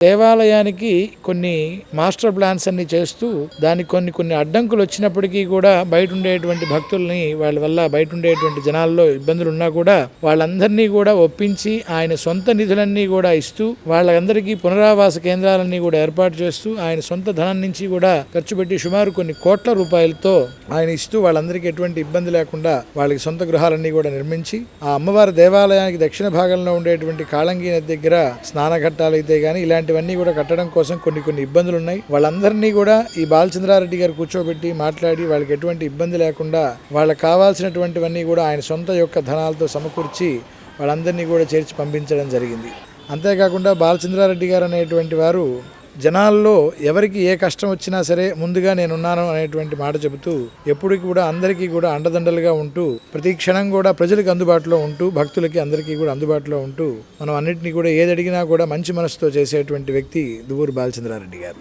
దేవాలయానికి కొన్ని master plans అన్ని చేస్తూ దానికి కొన్ని కొన్ని అడ్డంకులు వచ్చినప్పటికీ కూడా బయట ఉండేటువంటి భక్తుల్ని వాళ్ళ వల్ల బయట ఉండేటువంటి జనాల్లో ఇబ్బందులు ఉన్నా కూడా వాళ్ళందరినీ కూడా ఒప్పించి ఆయన సొంత నిధులన్నీ కూడా ఇస్తూ వాళ్ళందరికీ పునరావాస కేంద్రాలన్నీ కూడా ఏర్పాటు చేస్తూ ఆయన సొంత ధనం నుంచి కూడా ఖర్చు పెట్టి సుమారు కొన్ని కోట్ల రూపాయలతో ఆయన ఇస్తూ వాళ్ళందరికీ ఎటువంటి ఇబ్బంది లేకుండా వాళ్ళకి సొంత గృహాలన్నీ కూడా నిర్మించి ఆ అమ్మవారి దేవాలయానికి దక్షిణ భాగంలో ఉండేటువంటి కాళంగి నది దగ్గర స్నానఘట్టాలు అయితే కానీ ఇలాంటి ఇలాంటివన్నీ కూడా కట్టడం కోసం కొన్ని కొన్ని ఇబ్బందులు ఉన్నాయి. వాళ్ళందరినీ కూడా ఈ బాలచంద్రారెడ్డి గారు కూర్చోబెట్టి మాట్లాడి వాళ్ళకి ఎటువంటి ఇబ్బంది లేకుండా వాళ్ళకి కావాల్సినటువంటివన్నీ కూడా ఆయన సొంత యొక్క ధనాలతో సమకూర్చి వాళ్ళందరినీ కూడా చేర్చి పంపించడం జరిగింది. అంతేకాకుండా బాలచంద్రారెడ్డి గారు అనేటువంటి వారు జనాల్లో ఎవరికి ఏ కష్టం వచ్చినా సరే ముందుగా నేనున్నాను అనేటువంటి మాట చెబుతూ ఎప్పటికి కూడా అందరికీ కూడా అండదండలుగా ఉంటూ ప్రతి క్షణం కూడా ప్రజలకు అందుబాటులో ఉంటూ భక్తులకి అందరికీ కూడా అందుబాటులో ఉంటూ మనం అన్నింటినీ కూడా ఏది అడిగినా కూడా మంచి మనసుతో చేసేటువంటి వ్యక్తి దువ్వూరు బాలచంద్రారెడ్డి గారు.